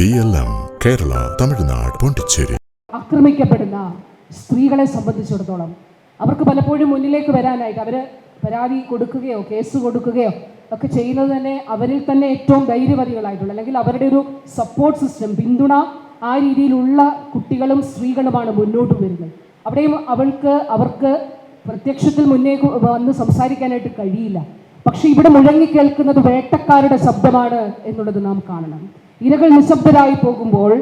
B L M Kerala Tamil Nadu Pondicherry ആക്രമിക്കപ്പെടുന്ന സ്ത്രീകളെ സംബന്ധിച്ചിടത്തോളം അവർക്ക് പലപ്പോഴും മുന്നിലേക്ക് വരാനായിട്ട് അവർ പരാതി കൊടുക്കുകയോ കേസ് കൊടുക്കുകയോ ഒക്കെ ചെയ്യുന്നത് തന്നെ അവരിൽ തന്നെ ഏറ്റവും ധൈര്യവതികളായിട്ടുള്ള അല്ലെങ്കിൽ അവരുടെ ഒരു സപ്പോർട്ട് സിസ്റ്റം പിന്തുണ ആ രീതിയിലുള്ള കുട്ടികളും സ്ത്രീകളുമാണ് മുന്നോട്ട് വരുന്നത്. അവിടെയും അവൾക്ക് അവർക്ക് പ്രത്യക്ഷത്തിൽ മുന്നേ വന്ന് സംസാരിക്കാനായിട്ട് കഴിയില്ല. പക്ഷേ ഇവിടെ മുഴങ്ങി കേൾക്കുന്നത് വേട്ടക്കാരുടെ ശബ്ദമാണ് എന്നുള്ളത് നാം കാണണം. ഇരകൾ നിശബ്ദരായി പോകുമ്പോൾ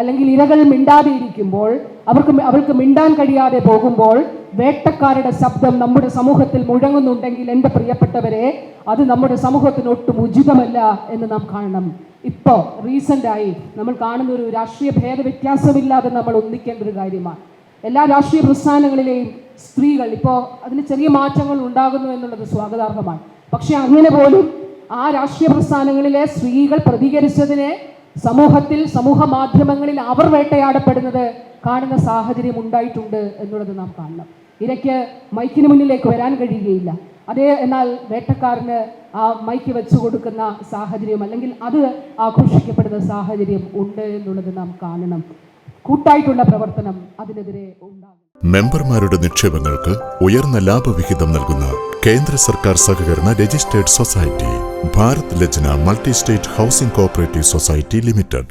അല്ലെങ്കിൽ ഇരകൾ മിണ്ടാതെ ഇരിക്കുമ്പോൾ അവർക്ക് അവൾക്ക് മിണ്ടാൻ കഴിയാതെ പോകുമ്പോൾ വേട്ടക്കാരുടെ ശബ്ദം നമ്മുടെ സമൂഹത്തിൽ മുഴങ്ങുന്നുണ്ടെങ്കിൽ എന്റെ പ്രിയപ്പെട്ടവരെ അത് നമ്മുടെ സമൂഹത്തിന് ഒട്ടും ഉചിതമല്ല എന്ന് നാം കാണണം. ഇപ്പോൾ റീസെന്റായി നമ്മൾ കാണുന്ന ഒരു രാഷ്ട്രീയ ഭേദവ്യത്യാസമില്ലാതെ നമ്മൾ ഒന്നിക്കേണ്ട ഒരു കാര്യമാണ്. എല്ലാ രാഷ്ട്രീയ പ്രസ്ഥാനങ്ങളിലെയും സ്ത്രീകൾ ഇപ്പോൾ അതിന് ചെറിയ മാറ്റങ്ങൾ ഉണ്ടാകുന്നു എന്നുള്ളത് സ്വാഗതാർഹമാണ്. പക്ഷേ അങ്ങനെ പോലും ആ രാഷ്ട്രീയ പ്രസ്ഥാനങ്ങളിലെ സ്ത്രീകൾ പ്രതികരിച്ചതിനെ സമൂഹത്തിൽ സമൂഹ മാധ്യമങ്ങളിൽ അവർ വേട്ടയാടപ്പെടുന്നത് കാണുന്ന സാഹചര്യം ഉണ്ടായിട്ടുണ്ട് എന്നുള്ളത് നാം കാണണം. ഇരയ്ക്ക് മൈക്കിന് മുന്നിലേക്ക് വരാൻ കഴിയുകയില്ല. അതേ എന്നാൽ വേട്ടക്കാരന് ആ മൈക്ക് വെച്ചു കൊടുക്കുന്ന സാഹചര്യം അല്ലെങ്കിൽ അത് ആഘോഷിക്കപ്പെടുന്ന സാഹചര്യം ഉണ്ട് എന്നുള്ളത് നാം കാണണം. കൂട്ടായിട്ടുള്ള പ്രവർത്തനം അതിനെതിരെ ഉണ്ടാകും. മെമ്പർമാരുടെ നിക്ഷേപങ്ങൾക്ക് ഉയർന്ന ലാഭവിഹിതം നൽകുന്ന കേന്ദ്ര സർക്കാർ സഹകരണ registered society Bharat Lajna multi state housing cooperative society limited.